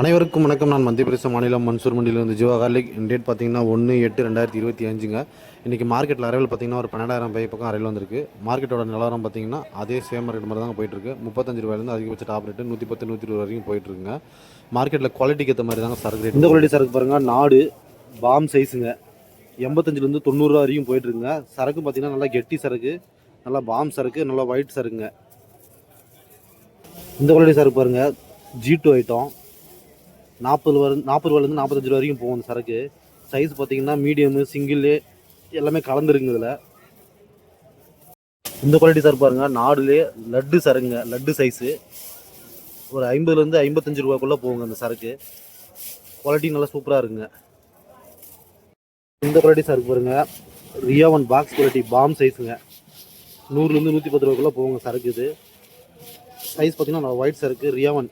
அனைவருக்கும் வணக்கம். நான் மத்திய பிரதேச மாநிலம் மன்சூர் மண்டியிலிருந்து ஜீவா டேட் பார்த்தீங்கன்னா ஒன்று எட்டு ரெண்டாயிரத்தி இருபத்தி அஞ்சுங்க. இன்றைக்கி மார்க்கெட்டில் அரைவல் பார்த்தீங்கன்னா ஒரு பன்னெண்டாயிரம் பை பக்கம் அரைவில் வந்திருக்கு. மார்க்கெட்டோட நிலவரம் பார்த்தீங்கன்னா அதே சேம் மார்க்கெட் மாதிரி தான் போயிட்டுருக்கு. முப்பத்தஞ்சு ரூபாயிலேருந்து அதிகபட்ச டாப் ரேட்டு நூற்றி பத்து நூற்றி இருபது வரைக்கும் போயிட்டுருக்குங்க. மார்க்கெட்டில் குவாலிட்டிக்கு ஏற்ற மாதிரி தாங்க சரக்கு ரேட் இந்த குவாலிட்டி சரக்கு பாருங்கள் நாடு பாம் சைஸுங்க எண்பத்தஞ்சிலேருந்து தொண்ணூறுரூவா வரைக்கும் போயிட்டுருக்குங்க. சரக்கு பார்த்தீங்கன்னா நல்லா கெட்டி சரக்கு நல்லா பாம் சரக்கு நல்லா ஒயிட் சரக்குங்க. இந்த குவாலிட்டி சரக்கு பாருங்கள் ஜி டூ ஐட்டம் நாற்பது வரு நாற்பது ரூபாலேருந்து நாற்பத்தஞ்சு ரூபா வரைக்கும் போகும் அந்த சரக்கு. சைஸ் பார்த்தீங்கன்னா மீடியமு சிங்கிள் எல்லாமே கலந்துருங்க இதில். இந்த குவாலிட்டி சார் பாருங்கள் நாடுலே லட்டு சரங்க லட்டு சைஸு ஒரு ஐம்பதுலேருந்து ஐம்பத்தஞ்சு ரூபாக்குள்ளே போகுங்க அந்த சரக்கு. குவாலிட்டி நல்லா சூப்பராக இருக்குங்க. இந்த குவாலிட்டி சரக்கு பாருங்க ரியாவன் பாக்ஸ் குவாலிட்டி பாம் சைஸுங்க நூறுலேருந்து நூற்றி பத்து ரூபாக்குள்ளே போகுங்க சரக்கு இது. சைஸ் பார்த்தீங்கன்னா ஒயிட் சரக்கு ரியாவன்